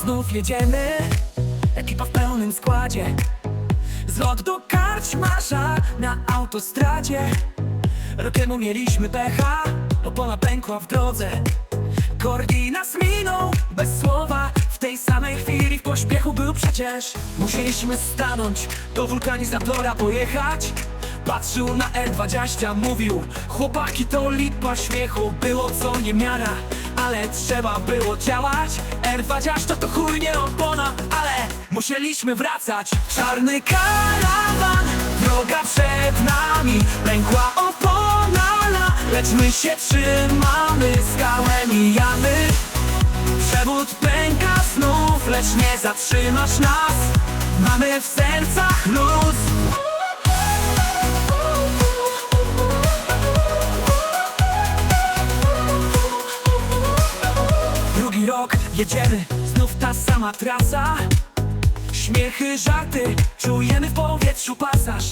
znów jedziemy. Ekipa w pełnym składzie. Zlot do karczmarza na autostradzie. Rok temu mieliśmy pecha Opona pękła w drodze. Korgi nas minął bez słowa. W tej samej chwili w pośpiechu był przecież. Musieliśmy stanąć do wulkanizatora pojechać Patrzył na R20, mówił Chłopaki to lipa śmiechu Było co nie miara, ale trzeba było działać. R20 to to chuj nie opona, ale musieliśmy wracać. Czarny karawan, droga przed nami Pękła opona, lecz my się trzymamy Skałę mijamy. Przewód pęka znów, lecz nie zatrzymasz nas. Mamy w sercach luz Rok jedziemy, znów ta sama trasa. Śmiechy, żarty, czujemy w powietrzu pasaż.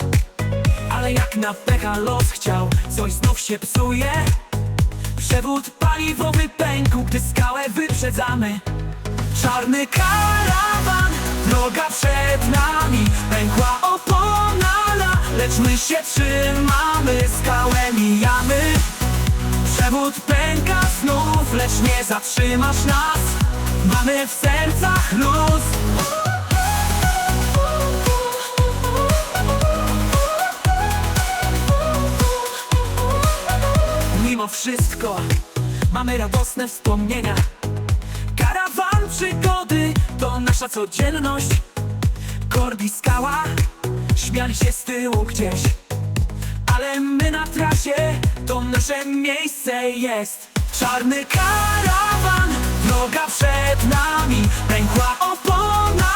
Ale jak na pecha los chciał, coś znów się psuje. Przewód paliwowy pękł, gdy skałę wyprzedzamy. Czarny karawan, droga przed nami. Pękła opona, lecz my się trzymamy. Skałę mijamy Przewód pęka znów, lecz nie zatrzymasz nas. Mamy w sercach luz. Mimo wszystko mamy radosne wspomnienia. Karawan przygody to nasza codzienność. Korbi skała, śmiali się z tyłu gdzieś Ale my na trasie, to nasze miejsce jest. Czarny karawan, droga przed nami Pękła opona,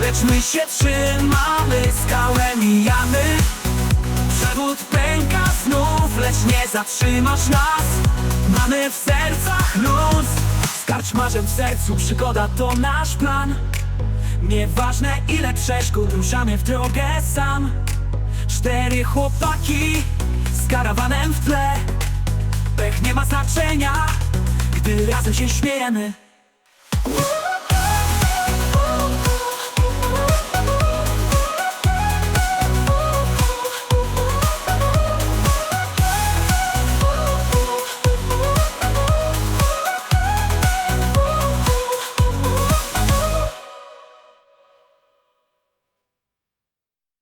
lecz my się trzymamy Skałę mijamy. Przewód pęka znów, lecz nie zatrzymasz nas. Mamy w sercach luz Z karczmarzem w sercu przygoda to nasz plan. Nieważne ile przeszkód ruszamy w drogę sam Cztery chłopaki z karawanem w tle. Pech nie ma znaczenia, gdy razem się śmiejemy